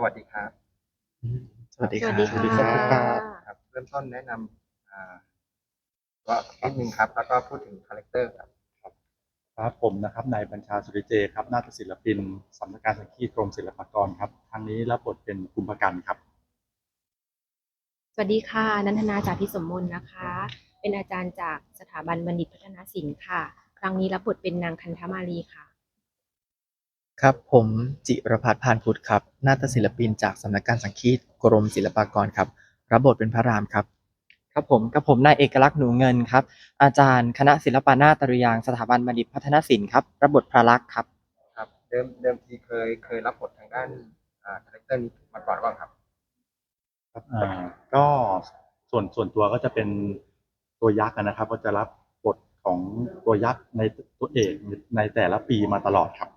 สวัสดีครับ สวัสดีสครัวับสดีค่ะ ครับ เริ่มต้นแนะนำอ่าก็นิดนึงครับ แล้วก็พูดถึงคาแรคเตอร์ครับ ครับผมนะครับนายบัญชาสุริเจครับนาฏศิลปินสำนักการสังคีตกรมศิลปากรครับทางนี้รับบทเป็นกุมภกันครับ สวัสดีค่ะ นันทนาจากพิสมมนนะคะ เป็นอาจารย์จากสถาบันบัณฑิตพัฒนาศิลป์ค่ะ ครั้งนี้รับบทเป็นนางคันธมารีค่ะ ครับ ผมจิรพัฒน์พานพุทธครับ นาฏศิลปินจากสำนักการสังคีตกรมศิลปากรครับ รับบทเป็นพระรามครับ ครับผมกับผมนายเอกลักษณ์หนูเงินครับ อาจารย์คณะศิลปานาตริยางค์สถาบันบัณฑิตพัฒนศิลป์ครับ รับบทพระลักษณ์ครับ ครับเดิมเดิมทีเคยเคยรับบททางด้านอ่าคาแรคเตอร์นี้มาก่อนหรือเปล่าครับ ครับอ่าก็ส่วนส่วนตัวก็จะเป็นตัวยักษ์อะนะครับ ก็จะรับบทของตัวยักษ์ในตัวเอกในแต่ละปีมาตลอดครับ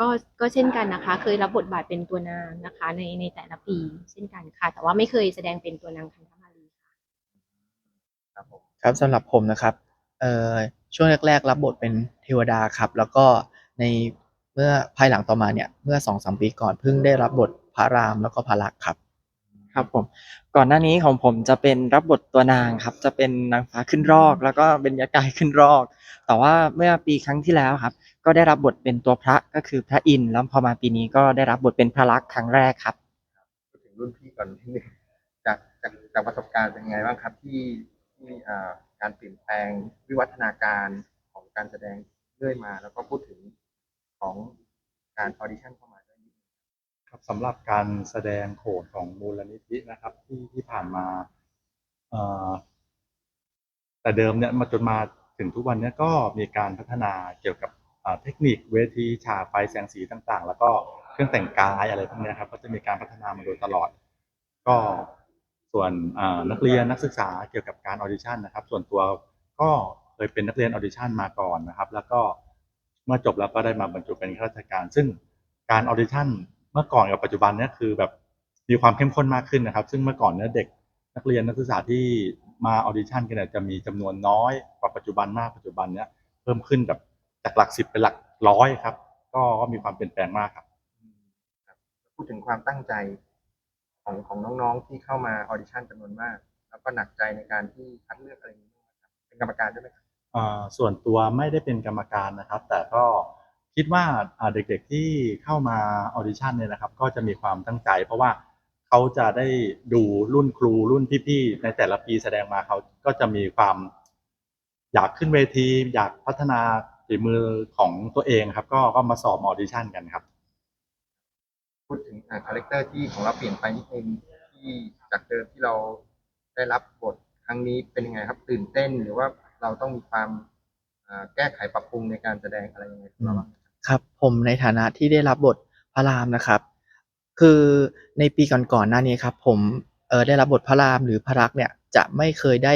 ก็ก็เช่นกันนะคะ เคยรับบทบาทเป็นตัวนางนะคะ ในในแต่ละปีเช่นกันค่ะ แต่ว่าไม่เคยแสดงเป็นตัวนางคันธมารีค่ะครับผมครับสำหรับผมนะครับเอ่อช่วงแรกๆ รับบทเป็นเทวดาครับ แล้วก็ในเมื่อภายหลังต่อมาเนี่ยเมื่อสองสามปีก่อนเพิ่งได้รับบทพระรามแล้วก็พระลักษณ์ครับ ครับผมก่อนหน้านี้ของผมจะเป็นรับบทตัวนางครับ จะเป็นนางฟ้าขึ้นรอก แล้วก็เป็นยากายขึ้นรอก แต่ว่าเมื่อปีครั้งที่แล้วครับ ก็ได้รับบทเป็นตัวพระก็คือพระอินทร์แล้วพอมาปีนี้ก็ได้รับบทเป็นพระลักษณ์ครั้งแรกครับพูดถึงรุ่นพี่ก่อนนิดนึงจากจากจากประสบการณ์เป็นไงบ้างครับที่ที่อ่าการเปลี่ยนแปลงวิวัฒนาการของการแสดงเรื่อยมา แล้วก็พูดถึงของการออดิชั่นเข้ามาด้วยนิดนึงครับสำหรับการแสดงโขนของมูลนิธินะครับ ที่ที่ผ่านมาเอ่อแต่เดิมเนี่ยมาจนมาถึงทุกวันเนี้ก็มีการพัฒนาเกี่ยวกับอ่า เทคนิคเวทีฉากไฟแสงสีต่างๆ แล้วก็เครื่องแต่งกายอะไรพวกนี้ครับก็จะมีการพัฒนามาโดยตลอด ก็ส่วนนักเรียนนักศึกษาเกี่ยวกับการออดิชั่นนะครับ ส่วนตัวก็เคยเป็นนักเรียนออดิชั่นมาก่อนนะครับ แล้วก็เมื่อจบแล้วก็ได้มาบรรจุเป็นข้าราชการ ซึ่งการออดิชั่นเมื่อก่อนกับปัจจุบันเนี่ยคือแบบมีความเข้มข้นมากขึ้นนะครับ ซึ่งเมื่อก่อนเนี่ยเด็กนักเรียนนักศึกษาที่มาออดิชั่นกันเนี่ยจะมีจำนวนน้อยกว่าปัจจุบันมากปัจจุบันเนี่ยเพิ่มขึ้นแบบ จากหลักสิบเป็นหลักร้อยครับ ก็ก็มีความเปลี่ยนแปลงมากครับครับ พูดถึงความตั้งใจของของน้องๆที่เข้ามาออดิชั่นจำนวนมาก แล้วก็หนักใจในการที่คัดเลือกอะไรอย่างนี้บ้างไหมครับเป็นกรรมการด้วยไหมครับอ่าส่วนตัวไม่ได้เป็นกรรมการนะครับ แต่ก็คิดว่าอ่าเด็กๆที่เข้ามาออดิชั่นเนี่ยนะครับ ก็จะมีความตั้งใจ เพราะว่าเขาจะได้ดูรุ่นครูรุ่นพี่ๆในแต่ละปีแสดงมาเขาก็จะมีความ อยากขึ้นเวที อยากพัฒนา ฝีมือของตัวเองครับ ก็ก็มาสอบออดิชั่นกันครับ พูดถึงคาแรคเตอร์ที่ของเราเปลี่ยนไปนิดนึงที่จากเดิมที่เราได้รับบทครั้งนี้เป็นยังไงครับ ตื่นเต้นหรือว่าเราต้องมีความอ่าแก้ไขปรับปรุงในการแสดงอะไรยังไงของเราบ้างครับผมในฐานะที่ได้รับบทพระรามนะครับ คือในปีก่อนๆหน้านี้ครับ ผมเออได้รับบทพระรามหรือพระรักษ์เนี่ยจะไม่เคยได้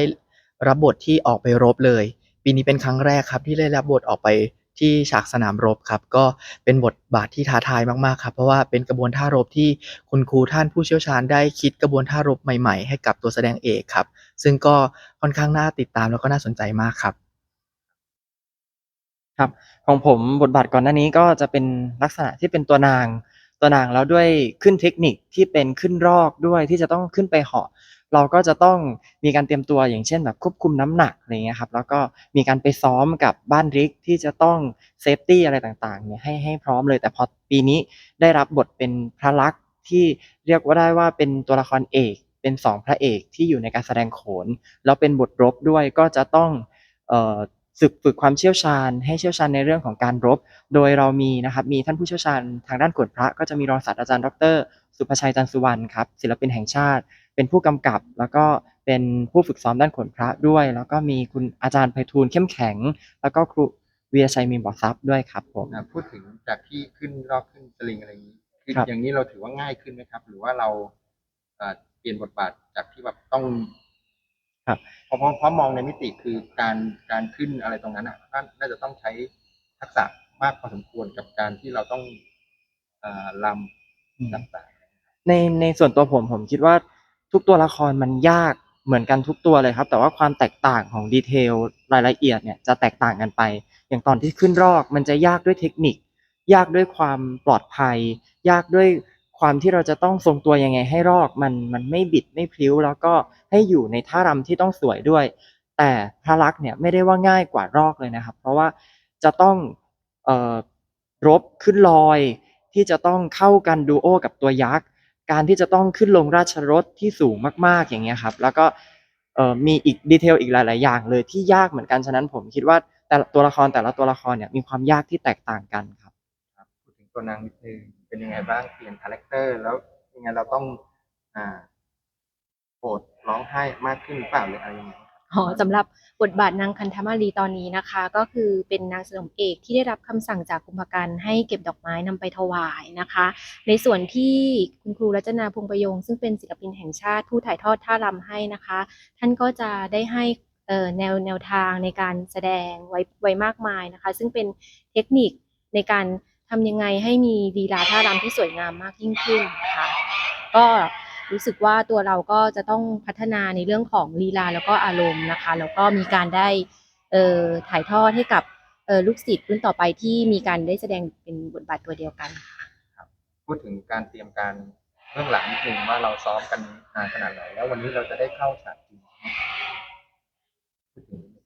รับบทที่ออกไปรบเลย ปีนี้เป็นครั้งแรกครับที่ได้รับบทออกไปที่ฉากสนามรบครับ ก็เป็นบทบาทที่ท้าทายมากๆครับ เพราะว่าเป็นกระบวนท่ารบที่คุณครูท่านผู้เชี่ยวชาญได้คิดกระบวนท่ารบใหม่ๆ ให้กับตัวแสดงเอกครับ ซึ่งก็ค่อนข้างน่าติดตามแล้วก็น่าสนใจมากครับครับของผมบทบาทก่อนหน้านี้ก็จะเป็นลักษณะที่เป็นตัวนาง ตัวนางแล้วด้วยขึ้นเทคนิคที่เป็นขึ้นรอกด้วยที่จะต้องขึ้นไปเหาะ เราก็จะต้องมีการเตรียมตัวอย่างเช่นแบบควบคุมน้ำหนักอะไรเงี้ยครับแล้วก็มีการไปซ้อมกับบ้านริกที่จะต้องเซฟตี้อะไรต่างๆเนี่ยให้ให้พร้อมเลยแต่พอปีนี้ได้รับบทเป็นพระลักษณ์ที่เรียกว่าได้ว่าเป็นตัวละครเอกเป็นสองพระเอกที่อยู่ในการแสดงโขนแล้วเป็นบทรบด้วยก็จะต้องฝึกฝึกความเชี่ยวชาญ ให้เชี่ยวชาญในเรื่องของการรบ โดยเรามีนะครับมีท่านผู้เชี่ยวชาญทางด้านกฎพระ ก็จะมีรองศาสตราจารย์ดร สุภชัยจันทร์สุวรรณครับศิลปินแห่งชาติ เป็นผู้กำกับ แล้วก็เป็นผู้ฝึกซ้อมด้านขนพระด้วย แล้วก็มีคุณอาจารย์ไพฑูรย์เข้มแข็ง แล้วก็ครูวีรชัยมีบ่อทรัพย์ด้วยครับผม อ่าพูดถึงจากที่ขึ้นรอบขึ้นสลิงอะไรอย่างนี้คือครับ อย่างนี้เราถือว่าง่ายขึ้นไหมครับ หรือว่าเราอ่าเปลี่ยนบทบาทจากที่แบบต้องครับ เพราะเพราะเพราะมองในมิติคือการการขึ้นอะไรตรงนั้นอะน่าน่าจะต้องใช้ทักษะมากพอสมควรกับการที่เราต้องอ่าลำต่างในในส่วนตัวผมผมคิดว่า ทุกตัวละครมันยากเหมือนกันทุกตัวเลยครับ แต่ว่าความแตกต่างของดีเทลรายละเอียดเนี่ยจะแตกต่างกันไป อย่างตอนที่ขึ้นรอกมันจะยากด้วยเทคนิค ยากด้วยความปลอดภัย ยากด้วยความที่เราจะต้องทรงตัวยังไงให้รอกมันมันไม่บิดไม่พลิ้ว แล้วก็ให้อยู่ในท่ารำที่ต้องสวยด้วย แต่พระลักษณ์เนี่ยไม่ได้ว่าง่ายกว่ารอกเลยนะครับ เพราะว่าจะต้องออรบขึ้นลอย ที่จะต้องเข้ากันดูโอกับตัวยักษ์ การที่จะต้องขึ้นลงราชรถที่สูงมาก ๆอย่างเงี้ยครับแล้วก็มีอีกดีเทลอีกหลาย ๆ อย่างเลยที่ยากเหมือนกันฉะนั้นผมคิดว่าแต่ละตัวละครแต่ละตัวละครเนี่ยมีความยากที่แตกต่างกันครับครับพูดถึงตัวนางนิดนึงเป็นยังไงบ้างเปลี่ยนคาแรคเตอร์แล้วยังไงเราต้องอ่าโกรธร้องไห้มากขึ้นหรือเปล่าหรืออะไรยังไง อ๋อสำหรับบทบาทนางคันธมารีตอนนี้นะคะ ก็คือเป็นนางสนมเอกที่ได้รับคำสั่งจากกุมภกันให้เก็บดอกไม้นำไปถวายนะคะ ในส่วนที่คุณครูรัตนาพงษ์ประยง ซึ่งเป็นศิลปินแห่งชาติผู้ถ่ายทอดท่ารำให้นะคะ ท่านก็จะได้ให้แนวแนวทางในการแสดงไว้ไว้มากมายนะคะ ซึ่งเป็นเทคนิคในการทำยังไงให้มีลีลาท่ารำที่สวยงามมากยิ่งขึ้นค่ะก็ รู้สึกว่าตัวเราก็จะต้องพัฒนาในเรื่องของลีลาแล้วก็อารมณ์นะคะ แล้วก็มีการได้เอ่อถ่ายทอดให้กับเอ่อลูกศิษย์รุ่นต่อไปที่มีการได้แสดงเป็นบทบาทตัวเดียวกันค่ะพูดถึงการเตรียมการเบื้องหลังนิดนึงว่าเราซ้อมกันนานขนาดไหนแล้ววันนี้เราจะได้เข้าฉากจริงพูดถึงนิดนึง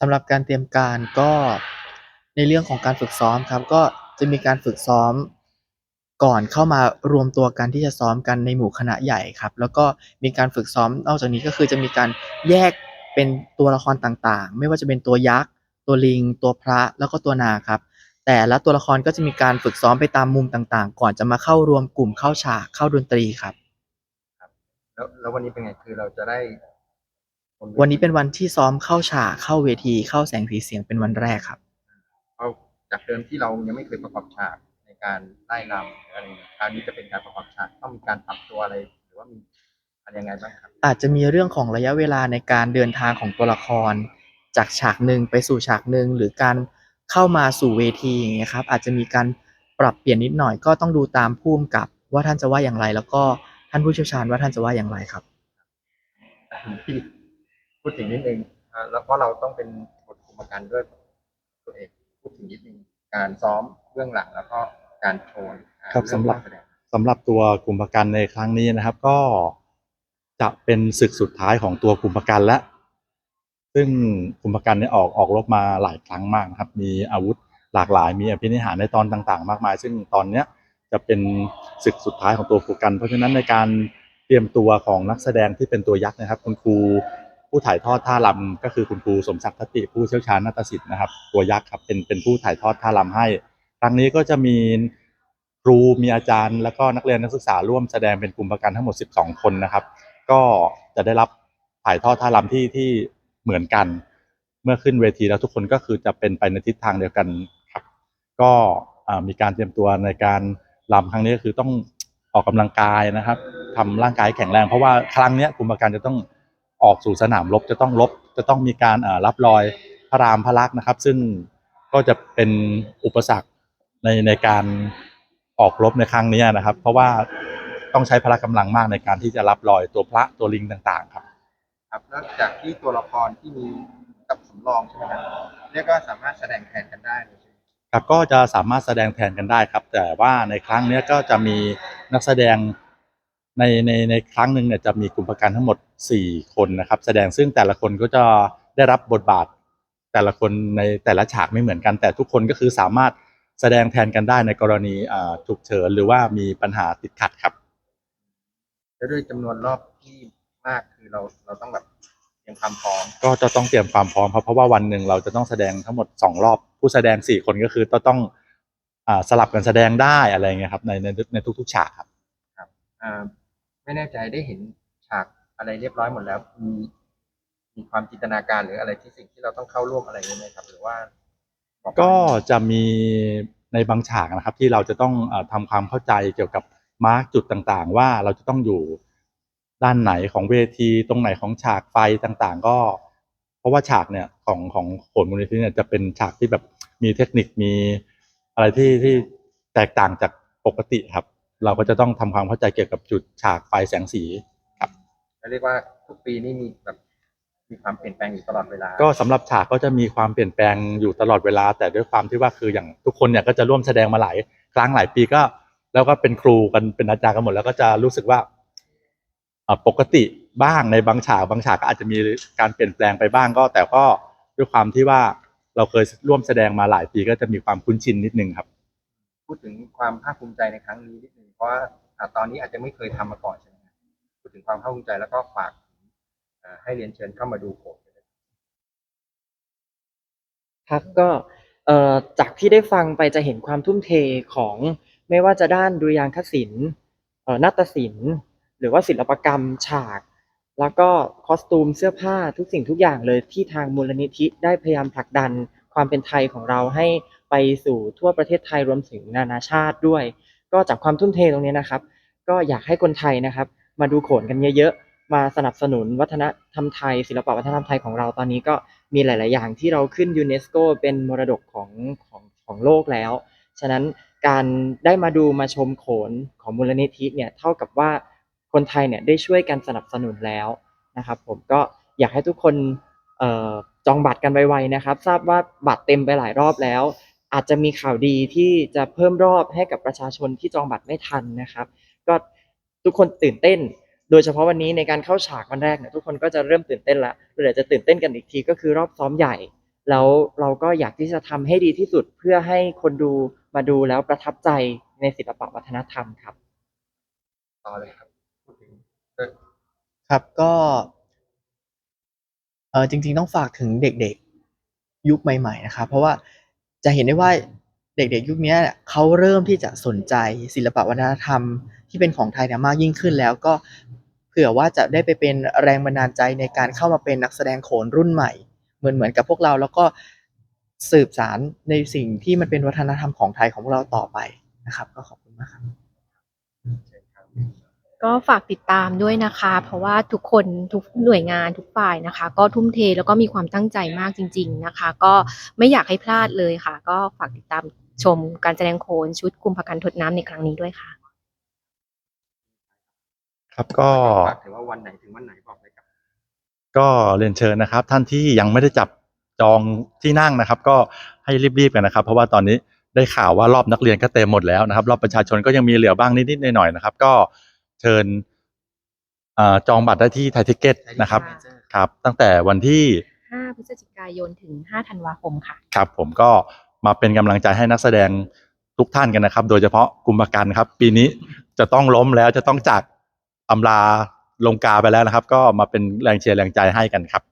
สำหรับการเตรียมการก็ในเรื่องของการฝึกซ้อมครับ ก็จะมีการฝึกซ้อม ก่อนเข้ามารวมตัวกันที่จะซ้อมกันในหมู่คณะใหญ่ครับ แล้วก็มีการฝึกซ้อมนอกจากนี้ก็คือจะมีการแยกเป็นตัวละครต่างๆ ไม่ว่าจะเป็นตัวยักษ์ ตัวลิง ตัวพระแล้วก็ตัวนาครับ แต่ละตัวละครก็จะมีการฝึกซ้อมไปตามมุมต่างๆ ก่อนจะมาเข้ารวมกลุ่มเข้าฉากเข้าดนตรีครับ แล้วแล้ววันนี้เป็นไงคือเราจะได้บวทีวันนี้เป็นวันที่ซ้อมเข้าฉากเข้าเวทีเข้าแสงสีเสียงเป็นวันแรกครับ เอาจากเดิมที่เรายังไม่เคยประกอบฉากใน การไล่รำหรืออะไรอย่างเงี้ยคราวนี้จะเป็นการประกอบฉากต้องมีการปรับตัวอะไร หรือว่ามีอะไรยังไงบ้างครับ อาจจะมีเรื่องของระยะเวลาในการเดินทางของตัวละคร จากฉากหนึ่งไปสู่ฉากหนึ่งหรือการเข้ามาสู่เวทีอย่างเงี้ยครับอาจจะมีการปรับเปลี่ยนนิดหน่อยก็ต้องดูตามผู้กำกับว่าท่านจะว่าอย่างไร แล้วก็ท่านผู้เชี่ยวชาญว่าท่านจะว่าอย่างไรครับ ที่พูดถึงนิดนึงอ่าแล้วเพราะเราต้องเป็นบทคุมการด้วยตัวเองพูดถึงนิดนึงการซ้อมเบื้องหลังแล้วก็ การโชว์อ่าครับเองสำหรับการแสดงสำหรับตัวกลุ่มประกันในครั้งนี้นะครับ ก็จะเป็นศึกสุดท้ายของตัวกลุ่มประกันและ ซึ่งกลุ่มประกันเนี่ยออกออกรบมาหลายครั้งมากนะครับ มีอาวุธหลากหลาย มีอภินิหารในตอนต่างๆ มากมาย ซึ่งตอนเนี้ยจะเป็นศึกสุดท้ายของตัวกลุ่มประกัน เพราะฉะนั้นในการเตรียมตัวของนักแสดงที่เป็นตัวยักษ์นะครับ คุณครูผู้ถ่ายทอดท่ารำก็คือคุณครูสมศักดิ์ทติผู้เชี่ยวชาญนาฏศิลป์นะครับ ตัวยักษ์ครับเป็นเป็นผู้ถ่ายทอดท่ารำให้ ครั้งนี้ก็จะมีครูมีอาจารย์ แล้วก็นักเรียนนักศึกษาร่วมแสดงเป็นกลุ่มประกันทั้งหมด 12 คนนะครับ ก็จะได้รับถ่ายทอดท่ารำที่ที่เหมือนกัน เมื่อขึ้นเวทีแล้วทุกคนก็คือจะเป็นไปในทิศทางเดียวกันครับ ก็มีการเตรียมตัวในการรำครั้งนี้ก็คือต้องออกกำลังกายนะครับทำร่างกายแข็งแรง เพราะว่าครั้งนี้กลุ่มประกันจะต้องออกสู่สนามรบจะต้องรบจะต้องมีการรับรอยพระรามพระลักษณ์นะครับ ซึ่งก็จะเป็นอุปสรรค ในในการออกรบในครั้งนี้นะครับ เพราะว่าต้องใช้พละกำลังมากในการที่จะรับรอยตัวพระตัวลิงต่างๆ ครับ ครับนอกจากที่ตัวละครที่มีกับสำรองใช่ไหมครับเรียกว่าสามารถแสดงแทนกันได้เลยใช่ไหมครับก็จะสามารถแสดงแทนกันได้ครับ แต่ว่าในครั้งเนี้ยก็จะมีนักแสดงในในในครั้งหนึ่งเนี่ยจะมีกลุ่มประกันทั้งหมด 4 คนนะครับ แสดงซึ่งแต่ละคนก็จะได้รับบทบาท แต่ละคนในแต่ละฉากไม่เหมือนกัน แต่ทุกคนก็คือสามารถ แสดงแทนกันได้ในกรณีอ่าฉุกเฉินหรือว่ามีปัญหาติดขัดครับแล้วด้วยจำนวนรอบที่มากคือเราเราต้องแบบเตรียมความพร้อม ก็จะต้องเตรียมความพร้อมครับเพราะว่าวันหนึ่งเราจะต้องแสดงทั้งหมดสองรอบ ผู้แสดงสี่คนก็คือต้องต้องอ่าสลับกันแสดงได้อะไรเงี้ยครับในในในทุกๆฉากครับอ่าไม่แน่ใจได้เห็นฉากอะไรเรียบร้อยหมดแล้วมีมีความจินตนาการหรืออะไรที่สิ่งที่เราต้องเข้าร่วมอะไรนี้ไหมครับ หรือว่าบอ กก็จะมีในบางฉากนะครับ ที่เราจะต้องเออทำความเข้าใจเกี่ยวกับมาร์กจุดต่างๆ ว่าเราจะต้องอยู่ด้านไหนของเวทีตรงไหนของฉากไฟต่างๆ ก็ เพราะว่าฉากเนี่ยของของโขนมูลนิธิเนี่ยจะเป็นฉากที่แบบมีเทคนิคมีอะไรที่ที่แตกต่างจากปกติครับ เราก็จะต้องทำความเข้าใจเกี่ยวกับจุดฉากไฟแสงสี เรียกว่าทุกปีนี่มีแบบ มีความเปลี่ยนแปลงอยู่ตลอดเวลา ก็สำหรับฉากก็จะมีความเปลี่ยนแปลงอยู่ตลอดเวลา แต่ด้วยความที่ว่าคืออย่างทุกคนเนี่ยก็จะร่วมแสดงมาหลายครั้งหลายปีก็ แล้วก็เป็นครูกันเป็นอาจารย์กันหมดแล้วก็จะรู้สึกว่าเอ่อปกติบ้างในบางฉากบางฉากก็อาจจะมีการเปลี่ยนแปลงไปบ้างก็ แต่ก็ด้วยความที่ว่าเราเคยร่วมแสดงมาหลายปีก็จะมีความคุ้นชินนิดนึงครับ พูดถึงความภาคภูมิใจในครั้งนี้นิดนึงเพราะว่าอ่าตอนนี้อาจจะไม่เคยทำมาก่อนใช่ไหมครับพูดถึงความภาคภูมิใจแล้วก็ฝากอ่า ให้เรียนเชิญเข้ามาดูโขนครับก็จากที่ได้ฟังไปจะเห็นความทุ่มเทของไม่ว่าจะด้านดุริยางคศิลป์นาฏศิลป์ หรือว่าศิลปกรรมฉาก แล้วก็คอสตูมเสื้อผ้าทุกสิ่งทุกอย่างเลยที่ทางมูลนิธิได้พยายามผลักดันความเป็นไทยของเราให้ไปสู่ทั่วประเทศไทยรวมถึงนานาชาติด้วย ก็จากความทุ่มเทตรงนี้นะครับ ก็อยากให้คนไทยนะครับ มาดูโขนกันเยอะๆ มาสนับสนุนวัฒนธรรมไทย ศิลปวัฒนธรรมไทยของเราตอนนี้ก็มีหลาย ๆ อย่างที่เราขึ้นยูเนสโกเป็นมรดกของของของโลกแล้ว ฉะนั้นการได้มาดูมาชมโขนของมูลนิธิเนี่ยเท่ากับว่าคนไทยเนี่ยได้ช่วยกันสนับสนุนแล้วนะครับ ผมก็อยากให้ทุกคนออจองบัตรกันไวๆนะครับ ทราบว่าบัตรเต็มไปหลายรอบแล้ว อาจจะมีข่าวดีที่จะเพิ่มรอบให้กับประชาชนที่จองบัตรไม่ทันนะครับ ก็ทุกคนตื่นเต้น โดยเฉพาะวันนี้ในการเข้าฉากวันแรกเนี่ยทุกคนก็จะเริ่มตื่นเต้นแล้วเดี๋ยวจะตื่นเต้นกันอีกทีก็คือรอบซ้อมใหญ่ แล้วเราก็อยากที่จะทำให้ดีที่สุดเพื่อให้คนดูมาดูแล้วประทับใจในศิลปะวัฒนธรรมครับต่อเลยครับพูดถึงครับก็เออจริง ๆ ต้องฝากถึงเด็กๆยุคใหม่ ๆ นะครับ เพราะว่าจะเห็นได้ว่าเด็กๆ ยุคเนี้ยเนี่ยเขาเริ่มที่จะสนใจศิลปะวัฒนธรรมที่เป็นของไทยเนี่ยมากยิ่งขึ้นแล้วก็ เผื่อว่าจะได้ไปเป็นแรงบันดาลใจในการเข้ามาเป็นนักแสดงโขนรุ่นใหม่ เหมือนเหมือนกับพวกเราแล้วก็สืบสารในสิ่งที่มันเป็นวัฒนธรรมของไทยของพวกเราต่อไปนะครับ ก็ขอบคุณมากครับก็ฝากติดตามด้วยนะคะ เพราะว่าทุกคนทุกหน่วยงานทุกฝ่ายนะคะ ก็ทุ่มเทแล้วก็มีความตั้งใจมากจริง ๆนะคะ ก็ไม่อยากให้พลาดเลยค่ะ ก็ฝากติดตามชมการแสดงโขนชุดกุมภกันทดน้ำในครั้งนี้ด้วยค่ะ ครับก็ ฝากถึงว่าวันไหนถึงวันไหนบอกเลยครับ ก็เรียนเชิญนะครับ ท่านที่ยังไม่ได้จับจองที่นั่งนะครับ ก็ให้รีบๆกันนะครับ เพราะว่าตอนนี้ได้ข่าวว่ารอบนักเรียนก็เต็มหมดแล้วนะครับ รอบประชาชนก็ยังมีเหลือบ้างนิดๆหน่อยๆนะครับ ก็เชิญเอ่อจองบัตรได้ที่ไทยทิเก็ตนะครับค่ะครับ ตั้งแต่วันที่5พฤศจิกายนถึง 5 ธันวาคมค่ะ ครับผมก็มาเป็นกำลังใจให้นักแสดงทุกท่านกันนะครับ โดยเฉพาะกุมภกันครับ ปีนี้จะต้องล้มแล้วจะต้องจาก อำลาลงกาไปแล้วนะครับ ก็มาเป็นแรงเชียร์แรงใจให้กันครับ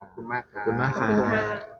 ขอบคุณมากครับ ขอบคุณมากครับขอบคุณค่ะ